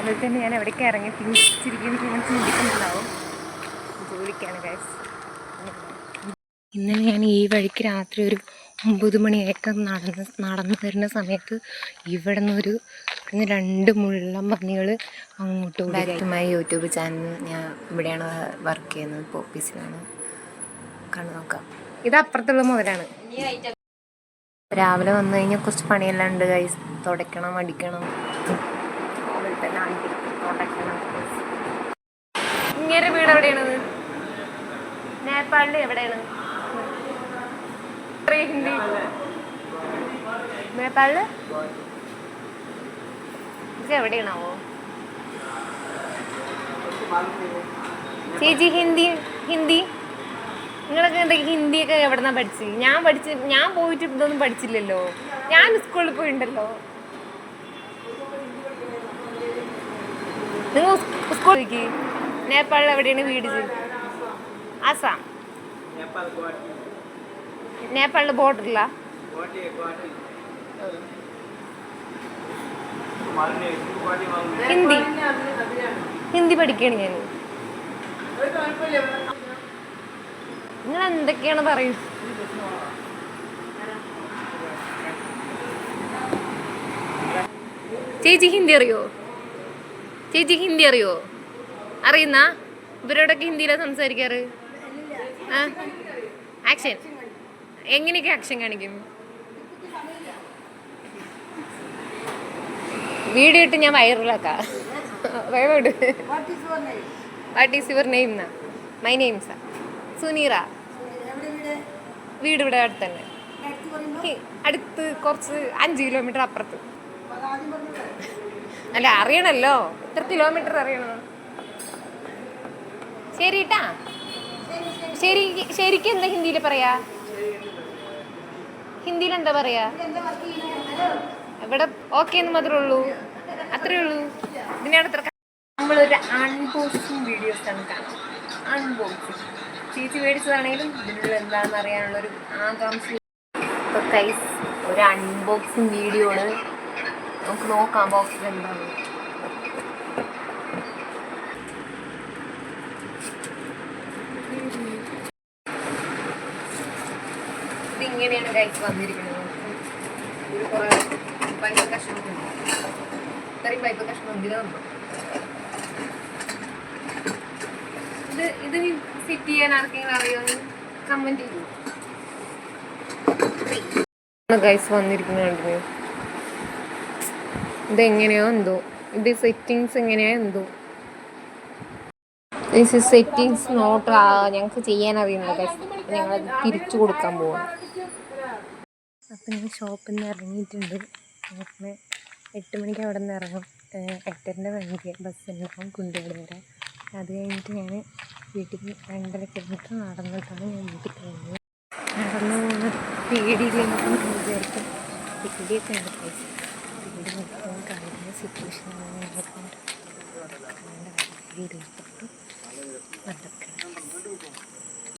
അതിൽ തന്നെ ഞാൻ എവിടേക്ക് ഇറങ്ങി തിരിച്ചിരിക്കുന്ന ഞാൻ ചിന്തിക്കുന്നുണ്ടാവും ജോലിക്കാണ് ഗൈസ് ഇന്നലെ ഞാൻ ഈ വഴിക്ക് രാത്രി ഒരു ഒമ്പത് മണിയൊക്കെ നടന്ന് നടന്നു വരുന്ന സമയത്ത് ഇവിടെ നിന്നൊരു ഇന്ന് രണ്ട് മുള്ളം പന്നികൾ അങ്ങോട്ട് കൂടുതലായി യൂട്യൂബ് ചാനൽ ഞാൻ ഇവിടെയാണ് വർക്ക് ചെയ്യുന്നത് ഇപ്പോൾ ഓഫീസിലാണ് കണ്ടു നോക്കാം. ഇത് അപ്പുറത്തുള്ള മുതലാണ്. രാവിലെ വന്നു കഴിഞ്ഞാൽ കുറച്ച് പണിയെല്ലാം ഉണ്ട് കൈ തുടയ്ക്കണം അടിക്കണം. വീട് എവിടെയാണ്? നേപ്പാളിൽ എവിടെയാണ്? ഹിന്ദി. ചേച്ചി ഹിന്ദി ഹിന്ദി. നിങ്ങളൊക്കെ എന്തൊക്കെ ഹിന്ദിയൊക്കെ എവിടെന്നാ പഠിച്ച് ഞാൻ പഠിച്ച് ഞാൻ പോയിട്ട് ഇതൊന്നും പഠിച്ചില്ലല്ലോ. ഞാൻ സ്കൂളിൽ പോയിണ്ടല്ലോ. നിങ്ങൾ സ്കൂളിലേക്ക് നേപ്പാളിൽ എവിടെയാണ് വീട് ആസാം. ഹിന്ദി. ഹിന്ദി ഞാൻ. നിങ്ങൾ എന്തൊക്കെയാണ് പറയൂ ചേച്ചി ഹിന്ദി അറിയോ? ചേച്ചി ഹിന്ദി അറിയോ? അറിയുന്ന? ഇവരോടൊക്കെ ഹിന്ദിയിലാണ് സംസാരിക്കാറ്? ആക്ഷൻ. എങ്ങനെയൊക്കെ ആക്ഷൻ കാണിക്കും? വീഡിയോ ഇട്ട് ഞാൻ വൈറലാക്കാം. വേഗോട്ട് വാട്ട് ഈസ് യുവർ നെയിം എന്നാ മൈ നെയിം സാ സുനീറ. വീട് ഇവിടെ അടുത്ത് തന്നെ അടുത്ത് കുറച്ച് അഞ്ച് കിലോമീറ്റർ അപ്പുറത്ത്. അല്ല അറിയണല്ലോ. എത്ര കിലോമീറ്റർ അറിയണം? ശരിട്ടാ. ശരി ശരിക്കും എന്താ ഹിന്ദിയിൽ പറയാ? ഹിന്ദിയിൽ എന്താ പറയാ? ഇവിടെ ഓക്കെ എന്ന് മാത്രമേ ഉള്ളൂ. അത്രേ ഉള്ളൂ. ഇതിനാണ് ഇത്ര നമ്മളൊരു അൺബോക്സിങ് വീഡിയോസ് ആണ് കാണാം അൺബോക്സിങ് ചേച്ചി മേടിച്ചതാണെങ്കിലും ഇതിനുള്ള എന്താണെന്ന് അറിയാനുള്ള ഒരു ആകാംക്ഷ. ഇപ്പോൾ കൈസ് ഒരു അൺബോക്സിങ് വീഡിയോ ആണ് നമുക്ക് നോക്കാം ബോക്സിൽ എന്താണ് ഇതിങ്ങനെയാണ് ഗൈസ് വന്നിരിക്കുന്നത് ഒരു കുറേ പൈപ്പ് കഷ്ണമുണ്ട് ഇത്രയും പൈപ്പ് കഷ്ണം വന്നു ഇത് ഇത് ഫിറ്റ് ചെയ്യാൻ ആർക്കെങ്കിലും അറിയാമെന്ന് കമന്റ് ചെയ്യൂ ഗൈസ് വന്നിരിക്കുന്നുണ്ട് ഇതെങ്ങനെയോ എന്തോ? ഇത് സെറ്റിങ്സ് എങ്ങനെയോ എന്തോ? ദിസ് ഇസ് സെറ്റിങ്സ് നോട്ട് ഞങ്ങൾക്ക് ചെയ്യാൻ അറിയുന്നത് ഞങ്ങൾ തിരിച്ചു കൊടുക്കാൻ പോവാണ്. അപ്പം ഞാൻ ഷോപ്പിൽ നിന്ന് ഇറങ്ങിയിട്ടുണ്ട്. അപ്പം എട്ട് മണിക്ക് അവിടെ നിന്ന് ഇറങ്ങും എട്ടരന്റെ വണ്ടി ബസ് ഉണ്ടാവും കുണ്ടുകൾ വരെ. അത് കഴിഞ്ഞിട്ട് ഞാൻ വീട്ടിൽ രണ്ടര കിലോമീറ്റർ നടന്നിട്ടാണ് ഞാൻ വീട്ടിൽ പോകുന്നത്. നടന്നു പോകുന്ന പേടിയില്ലെന്ന് വിചാരിക്കും. പേടിയൊക്കെ ഉണ്ട് കണ്ടത് കാണേണ്ട വീട് നടക്കണം